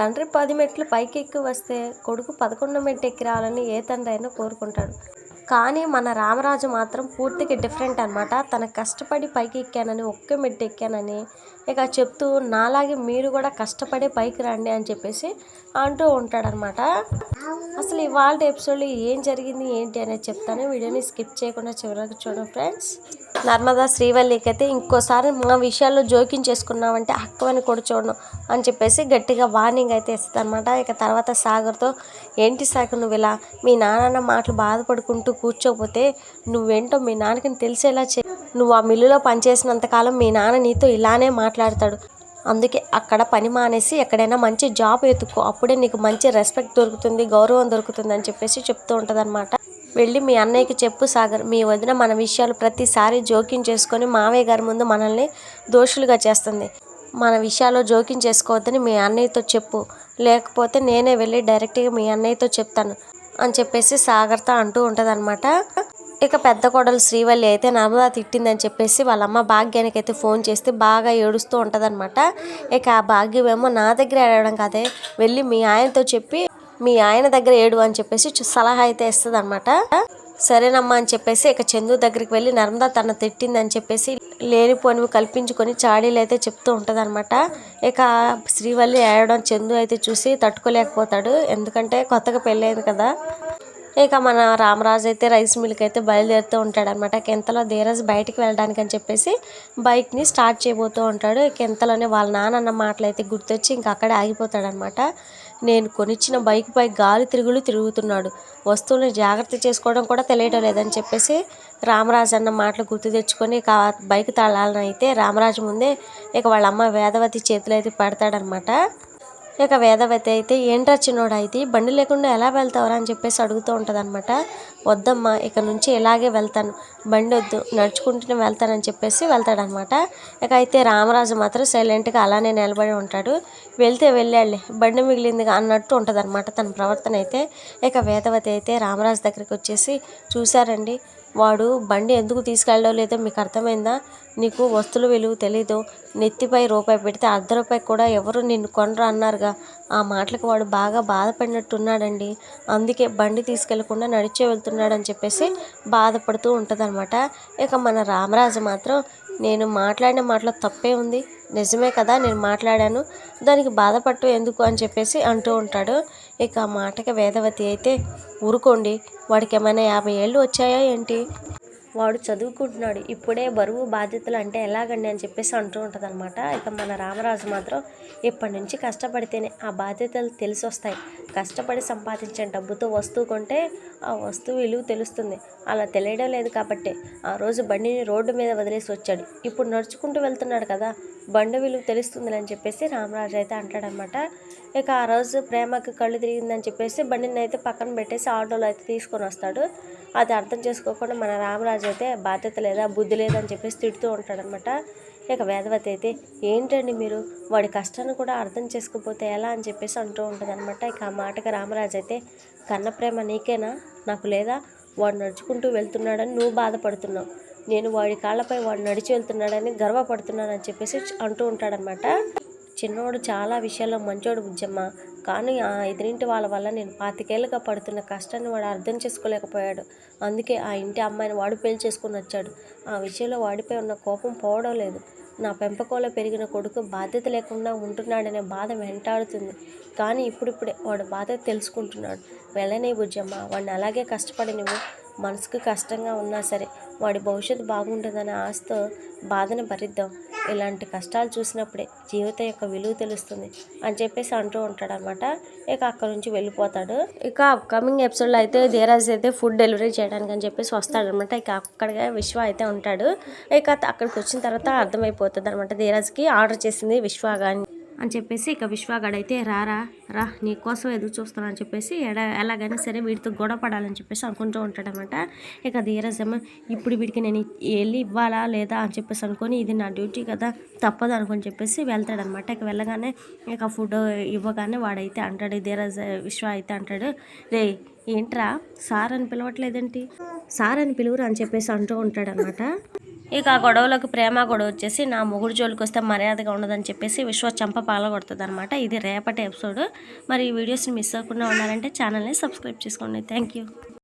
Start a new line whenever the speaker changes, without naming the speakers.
తండ్రి పది మెట్లు పైకి ఎక్కి వస్తే కొడుకు పదకొండు మెట్టు ఎక్కి రావాలని ఏ తండ్రి అయినా కోరుకుంటాడు. కానీ మన రామరాజు మాత్రం పూర్తిగా డిఫరెంట్ అనమాట తన కష్టపడి పైకి ఎక్కానని ఒక్క మెట్టు ఎక్కానని ఇక చెప్తూ నాలాగే మీరు కూడా కష్టపడి పైకి రండి అని చెప్పేసి అంటూ ఉంటాడనమాట అసలు ఇవాళ ఎపిసోడ్లో ఏం జరిగింది ఏంటి అనేది చెప్తాను. వీడియోని స్కిప్ చేయకుండా చివరికి చూడండి ఫ్రెండ్స్ నర్మదా శ్రీవల్లికి అయితే ఇంకోసారి మా విషయాల్లో జోక్యం చేసుకున్నామంటే అక్కవని కూడా చూడను అని చెప్పేసి గట్టిగా వార్నింగ్ అయితే ఇస్తుంది అనమాట ఇక తర్వాత సాగర్తో ఏంటి సాగర్ నువ్వు ఇలా మీ నాన్న మాటలు బాధపడుకుంటూ కూర్చోకపోతే నువ్వేంటో మీ నాన్నకి తెలిసేలా చే నువ్వు ఆ మిల్లులో పనిచేసినంతకాలం మీ నాన్న నీతో ఇలానే మాట్లాడతాడు. అందుకే అక్కడ పని మానేసి ఎక్కడైనా మంచి జాబ్ ఎత్తుకో. అప్పుడే నీకు మంచి రెస్పెక్ట్ దొరుకుతుంది గౌరవం దొరుకుతుంది అని చెప్పేసి చెప్తూ ఉంటుంది వెళ్ళి మీ అన్నయ్యకి చెప్పు సాగర్ మీ వదిన మన విషయాలు ప్రతిసారి జోక్యం చేసుకొని మావయ్య గారి ముందు మనల్ని దోషులుగా చేస్తుంది. మన విషయాల్లో జోక్యం చేసుకోవద్దని మీ అన్నయ్యతో చెప్పు. లేకపోతే నేనే వెళ్ళి డైరెక్ట్గా మీ అన్నయ్యతో చెప్తాను అని చెప్పేసి సాగర్తో అంటూ ఉంటుంది ఇక పెద్ద కోడలు శ్రీవల్లి అయితే నర్మదా తిట్టిందని చెప్పేసి వాళ్ళ అమ్మ భాగ్యానికి అయితే ఫోన్ చేస్తే బాగా ఏడుస్తూ ఉంటుందన్నమాట. ఇక ఆ భాగ్యమేమో నా దగ్గర ఏడవడం కాదే. వెళ్ళి మీ ఆయనతో చెప్పి మీ ఆయన దగ్గర ఏడు అని చెప్పేసి సలహా అయితే ఇస్తుంది అనమాట సరేనమ్మా అని చెప్పేసి ఇక చందు దగ్గరికి వెళ్ళి నర్మదా తన తిట్టిందని చెప్పేసి లేనిపోనివి కల్పించుకొని చాడీలు అయితే చెప్తూ ఉంటుంది ఇక శ్రీవల్లి ఏడడం చందు అయితే చూసి తట్టుకోలేకపోతాడు. ఎందుకంటే కొత్తగా పెళ్ళైంది కదా. ఇక మన రామరాజు అయితే రైస్ మిల్క్ అయితే బయలుదేరుతూ ఉంటాడు అనమాట కెంతలో ధీరజ్ బయటికి వెళ్ళడానికి అని చెప్పేసి బైక్ని స్టార్ట్ చేయబోతూ ఉంటాడు. ఇంతలోనే వాళ్ళ నాన్న మాటలు అయితే గుర్తొచ్చి ఇంక అక్కడే ఆగిపోతాడు అనమాట నేను కొనిచ్చిన బైక్ పై గాలి తిరుగులు తిరుగుతున్నాడు. వస్తువులను జాగ్రత్త చేసుకోవడం కూడా తెలియటం లేదని చెప్పేసి రామరాజు అన్న మాటలు గుర్తు తెచ్చుకొని ఇక బైక్ తాళాలను అయితే రామరాజు ముందే ఇక వాళ్ళ అమ్మ వేదవతి చేతులు అయితే పెడతాడనమాట. ఇక వేదవతి అయితే ఏంట్రా చిన్నోడా అయితే బండి లేకుండా ఎలా వెళ్తావరా? అని చెప్పేసి అడుగుతూ ఉంటుంది వద్దమ్మా ఇక నుంచి ఇలాగే వెళ్తాను. బండి వద్దు నడుచుకుంటూనే వెళ్తానని చెప్పేసి వెళ్తాడనమాట ఇక అయితే రామరాజు మాత్రం సైలెంట్గా అలానే నిలబడి ఉంటాడు. వెళ్తే వెళ్ళాడులే బండి మిగిలిందిగా అన్నట్టు ఉంటుంది తన ప్రవర్తన అయితే. ఇక వేదవతి అయితే రామరాజు దగ్గరికి వచ్చేసి చూశారండి వాడు బండి ఎందుకు తీసుకెళ్ళడం లేదో మీకు అర్థమైందా? నీకు వస్తువుల విలువ తెలీదు. నెత్తిపై రూపాయి పెడితే అర్ధ రూపాయి కూడా ఎవరు నిన్ను కొనరు అన్నారుగా. ఆ మాటలకు వాడు బాగా బాధపడినట్టున్నాడండి. అందుకే బండి తీసుకెళ్ళకుండా నడిచే వెళ్తున్నాడని చెప్పేసి బాధపడుతూ ఉంటుందన్నమాట. ఇక మన రామరాజు మాత్రం నేను మాట్లాడిన మాటలో తప్పే ఉంది. నిజమే కదా నేను మాట్లాడాను. దానికి బాధపట్టు ఎందుకు అని చెప్పేసి అంటూ ఉంటాడు. ఇక ఆ మాటకి వేదవతి అయితే ఊరుకోండి వాడికి ఏమైనా యాభై ఏళ్ళు వచ్చాయా ఏంటి? వాడు చదువుకుంటున్నాడు. ఇప్పుడే బరువు బాధ్యతలు అంటే ఎలాగండి అని చెప్పేసి అంటూ ఉంటుంది అనమాట ఇక మన రామరాజు మాత్రం ఇప్పటి నుంచి కష్టపడితేనే ఆ బాధ్యతలు తెలిసి వస్తాయి కష్టపడి సంపాదించిన డబ్బుతో వస్తువు కొంటే ఆ వస్తువు విలువ తెలుస్తుంది. అలా తెలియడం లేదు కాబట్టి ఆ రోజు బండిని రోడ్డు మీద వదిలేసి వచ్చాడు. ఇప్పుడు నడుచుకుంటూ వెళ్తున్నాడు కదా బండి విలువ తెలుస్తుంది అని చెప్పేసి రామరాజు అయితే అంటాడనమాట ఇక ఆ రోజు ప్రేమకి కళ్ళు తిరిగిందని చెప్పేసి బండిని అయితే పక్కన పెట్టేసి ఆటోలో అయితే తీసుకొని వస్తాడు. అది అర్థం చేసుకోకుండా మన రామరాజు అయితే బాధ్యత లేదా బుద్ధి లేదని చెప్పేసి తిడుతూ ఉంటాడనమాట. ఇక వేదవతి అయితే ఏంటండి మీరు? వాడి కష్టాన్ని కూడా అర్థం చేసుకోకపోతే ఎలా అని చెప్పేసి అంటూ ఉంటుంది అనమాట ఇక ఆ మాటకి రామరాజు అయితే కన్న ప్రేమ నీకేనా? నాకు లేదా? వాడు నడుచుకుంటూ వెళ్తున్నాడని నువ్వు బాధపడుతున్నావు. నేను వాడి కాళ్ళపై వాడు నడిచి వెళ్తున్నాడని గర్వపడుతున్నానని చెప్పేసి అంటూ ఉంటాడనమాట. చిన్నోడు చాలా విషయాల్లో మంచోడు బుజ్జమ్మ. కానీ ఆ ఎదురింటి వాళ్ళ వల్ల నేను పాతికేళ్ళుగా పడుతున్న కష్టాన్ని వాడు అర్థం చేసుకోలేకపోయాడు. అందుకే ఆ ఇంటి అమ్మాయిని వాడు పెళ్ళి చేసుకుని వచ్చాడు. ఆ విషయంలో వాడిపై ఉన్న కోపం పోవడం లేదు. నా పెంపకంలో పెరిగిన కొడుకు బాధ్యత లేకుండా ఉంటున్నాడనే బాధ వెంటాడుతుంది. కానీ ఇప్పుడిప్పుడే వాడు బాధ తెలుసుకుంటున్నాడు. వెళ్ళనే బుజ్జమ్మ వాడిని అలాగే కష్టపడి నువ్వు మనసుకు కష్టంగా ఉన్నా సరే వాడి భవిష్యత్తు బాగుంటుందనే ఆశతో బాధను భరిద్దాం. ఇలాంటి కష్టాలు చూసినప్పుడే జీవితం యొక్క విలువ తెలుస్తుంది అని చెప్పేసి అంటూ ఉంటాడు అనమాట ఇక అక్కడ నుంచి వెళ్ళిపోతాడు. ఇక అప్కమింగ్ ఎపిసోడ్లో అయితే ధీరాజ్ అయితే ఫుడ్ డెలివరీ చేయడానికి అని చెప్పేసి వస్తాడనమాట ఇక అక్కడగా విశ్వ అయితే ఉంటాడు. ఇక అక్కడికి వచ్చిన తర్వాత అర్థమైపోతుంది అనమాట ధీరాజ్కి ఆర్డర్ చేసింది విశ్వ కానీ అని చెప్పేసి ఇక విశ్వాగాడు అయితే రారా రా నీకోసం ఎదురు చూస్తాను అని చెప్పేసి ఎడ ఎలాగైనా సరే వీడితో గొడవ పడాలని చెప్పేసి అనుకుంటూ ఉంటాడనమాట. ఇక ధీరజమ్మ ఇప్పుడు వీడికి నేను వెళ్ళి ఇవ్వాలా లేదా? అని చెప్పేసి అనుకొని ఇది నా డ్యూటీ కదా తప్పదు అనుకొని చెప్పేసి వెళ్తాడనమాట. ఇక వెళ్ళగానే ఇక ఫుడ్ ఇవ్వగానే వాడైతే అంటాడు ధీరజ విశ్వ అయితే అంటాడు రే ఏంట్రా సార్ అని పిలవట్లేదేంటి? సార్ అని పిలువురు అని చెప్పేసి అంటూ ఉంటాడనమాట. ఇక ఆ గొడవలకు ప్రేమ గొడవ వచ్చేసి నా మొగుడు జోలికి వస్తే మర్యాదగా ఉండదని చెప్పేసి విశ్వ చంప పాలగొడుతుంది అనమాట ఇది రేపటి ఎపిసోడ్. మరి ఈ వీడియోస్ని మిస్ అవ్వకుండా ఉండాలంటే ఛానల్ని సబ్స్క్రైబ్ చేసుకోండి. Thank you.